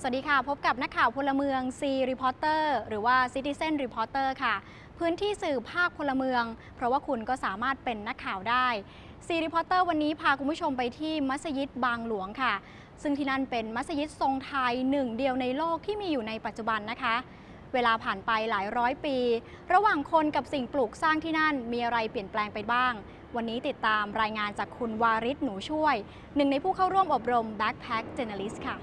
สวัสดีค่ะ พบกับนักข่าวพลเมือง C Reporter หรือว่า Citizen Reporter ค่ะ พื้นที่สื่อภาคพลเมือง เพราะว่าคุณก็สามารถเป็นนักข่าวได้ C Reporter วันนี้พาคุณผู้ชมไปที่มัสยิดบางหลวงค่ะ ซึ่งที่นั่นเป็นมัสยิดทรงไทยหนึ่งเดียวในโลกที่มีอยู่ในปัจจุบันนะคะ เวลาผ่านไปหลายร้อยปี ระหว่างคนกับสิ่งปลูกสร้างที่นั่นมีอะไรเปลี่ยนแปลงไปบ้าง วันนี้ติดตามรายงานจากคุณวาริศหนูช่วย หนึ่งในผู้เข้าร่วมอบรม Backpack Journalist ค่ะ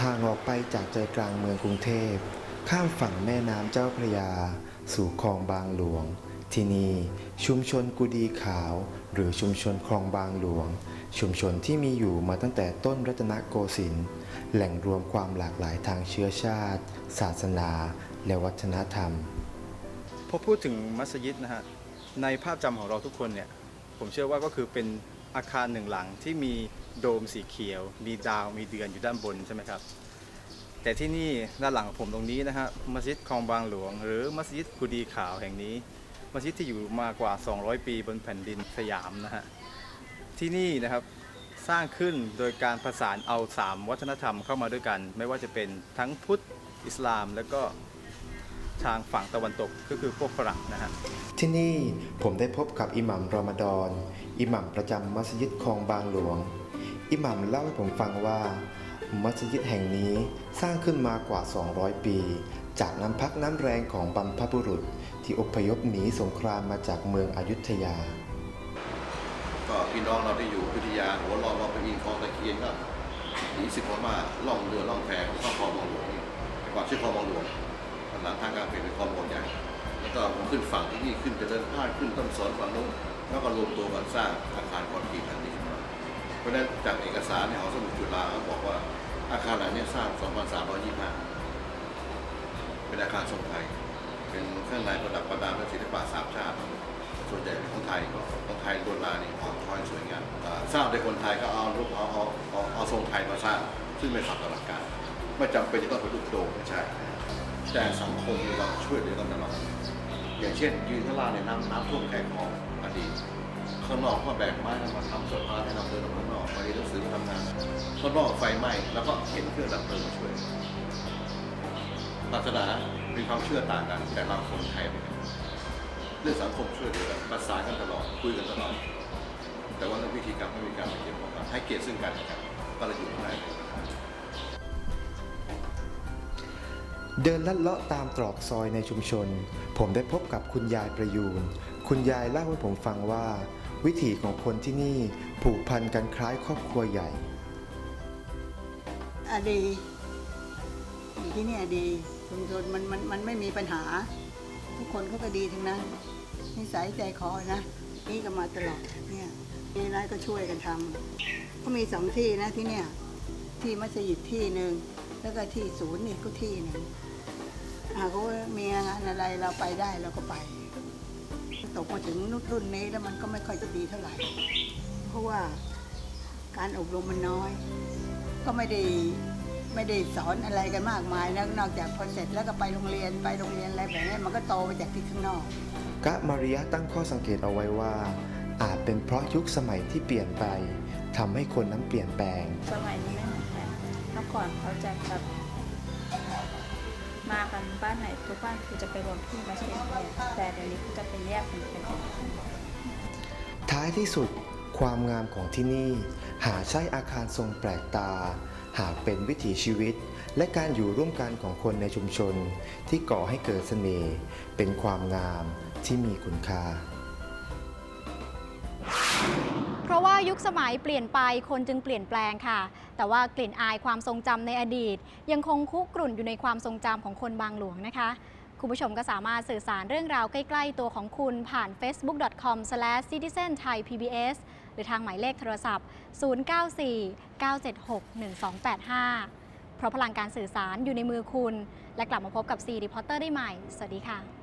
ห่างออกไปจากใจกลางเมืองกรุงเทพ ข้ามฝั่งแม่น้ำเจ้าพระยา สู่คลองบางหลวง ที่นี่ชุมชนกุดีขาว หรือชุมชนคลองบางหลวง ชุมชนที่มีอยู่มาตั้งแต่ต้นรัตนโกสินทร์แหล่งรวมความหลากหลายทางเชื้อชาติ ศาสนา และวัฒนธรรม พอพูดถึงมัสยิดนะฮะในภาพจำของเราทุกคนเนี่ยผมเชื่อว่าก็คือเป็น อาคารหนึ่งหลังที่มีโดมสีเขียว มีดาวมีเดือนอยู่ด้านบนใช่ไหมครับแต่ที่นี่ด้านหลังของผมตรงนี้นะฮะมัสยิดคลองบางหลวง หรือมัสยิดกุดีขาวแห่งนี้ มัสยิดที่อยู่มากว่า 200 ปีบนแผ่นดินสยามนะฮะที่นี่นะครับสร้างขึ้นโดยการประสานเอา 3 วัฒนธรรมเข้ามาด้วยกัน ไม่ว่าจะเป็นทั้งพุทธอิสลาม และก็ ทางฝั่งตะวันตกก็คือพวกฝรั่งนะฮะที่นี่ผมได้พบกับอิหมัมรอมฎอนอิหมัมประจำมัสยิดคลองบางหลวง อิหมัมเล่าให้ผมฟังว่า มัสยิดแห่งนี้สร้างขึ้นมากว่า 200 ปี จากน้ำพักน้ำแรงของบรรพบุรุษ ที่อพยพหนีสงครามมาจากเมืองอยุธยา ก็พี่น้องเราที่อยู่อยุธยาหัวรอว่าไปอินคลองตะเคียนก็หนีศึกพม่าล่องเรือล่องแพเข้าคลองบางหลวงนี่แต่ก่อนชื่อคลองบางหลวง ตอนหลังทางการเฟเป็นคลองบางใหญ่แล้วก็ผมขึ้นฝั่งที่นี่ขึ้นเจริญพาดขึ้นต้นสอนฝั่งนู้นแล้วก็รวมตัวกันสร้างอาคารคอนกรีตอันนี้ขึ้นมาเพราะฉะนั้นจากเอกสารในหอสมุดจุฬาเขาบอกว่าอาคารหลังนี้สร้าง 2325 เป็นอาคารทรงไทย เป็นข้างในประดับประดาด้วยศิลปะสามชาติ ส่วนใหญ่เป็นของไทยก็ของไทยโบราณนี่อ่อนช้อยสวยงามสร้างโดยคนไทยก็เอารูปเอาเอาเอาเอาทรงไทยมาสร้าง ซึ่งเป็นขัดต่อหลักการ ไม่จำเป็นจะต้องเป็นรูปโดมไม่ใช่ แต่สังคมมีความช่วยเหลือกันตลอดอย่างเช่น ยืนข้างล่างในน้ำน้ำท่วมแขกของอดีตข้างนอกก็แบกไม้มาทำสะพาให้เราเดินออกข้างนอกมาเรียนหนังสือมาทำงานข้างนอกไฟไหม้แล้วก็เห็นเครื่องดับเพลิงมาช่วยศาสนามีความเชื่อต่างกัน แต่เราคนไทยเหมือนกันเรื่องสังคมช่วยเหลือกันประสานกันตลอดคุยกันตลอดแต่ว่าเรื่องวิธีการไม่มีการมาเกี่ยวข้องกันให้เกียรติซึ่งกันและกันก็เลยอยู่ข้างใน เดินลัดเลาะตามตรอกซอยในชุมชน ผมได้พบกับคุณยายประยูน คุณยายเล่าให้ผมฟังว่า วิถีของคนที่นี่ผูกพันกันคล้ายครอบครัวใหญ่ อะดีอยู่ที่เนี่ยดีชุมชนมันมันมันไม่มีปัญหา ทุกคนเขาก็ดีทั้งนั้นนิสัยใจคอนะ นี่ก็มาตลอดเนี่ยมีอะไรก็ช่วยกันทำเขามีสองที่นะที่เนี่ย ที่มัสยิดที่หนึ่งแล้วก็ที่ศูนย์นี่ก็ที่หนึ่ง หากว่ามีงานอะไรเราไปได้เราก็ไป ตกมาถึงรุ่นนี้แล้วมันก็ไม่ค่อยจะดีเท่าไหร่ เพราะว่าการอบรมมันน้อย ก็ไม่ได้ไม่ได้สอนอะไรกันมากมายนะนอกจากพอเสร็จแล้วก็ไปโรงเรียนไปโรงเรียนอะไรแบบนี้มันก็โตมาจากที่ข้างนอกกะมาริยะตั้งข้อสังเกตเอาไว้ว่า อาจเป็นเพราะยุคสมัยที่เปลี่ยนไปทำให้คนนั้นเปลี่ยนแปลง สมัยนี้ไม่เหมือนกันเมื่อก่อนเขาจะแบบ มากันบ้านไหนทุกบ้านคือจะไปรวมที่มัสยิดเนี่ยแต่เดี๋ยวนี้ก็จะเป็นแยกเป็นเป็นท้ายที่สุดความงามของที่นี่ หาใช่อาคารทรงแปลกตา หากเป็นวิถีชีวิต และการอยู่ร่วมกันของคนในชุมชน ที่ก่อให้เกิดเสน่ห์เป็นความงามที่มีคุณค่าเพราะว่ายุคสมัยเปลี่ยนไปคนจึงเปลี่ยนแปลงค่ะ แต่ว่ากลิ่นอายความทรงจำในอดีต ยังคงคุกรุ่นอยู่ในความทรงจำของคนบางหลวงนะคะ คุณผู้ชมก็สามารถสื่อสารเรื่องราวใกล้ ๆ ตัวของคุณผ่าน facebook.com/citizenthaipbs หรือทางหมายเลขโทรศัพท์ 094-976-1285 เพราะพลังการสื่อสารอยู่ในมือคุณ และกลับมาพบกับ C Reporter ได้ใหม่ สวัสดีค่ะ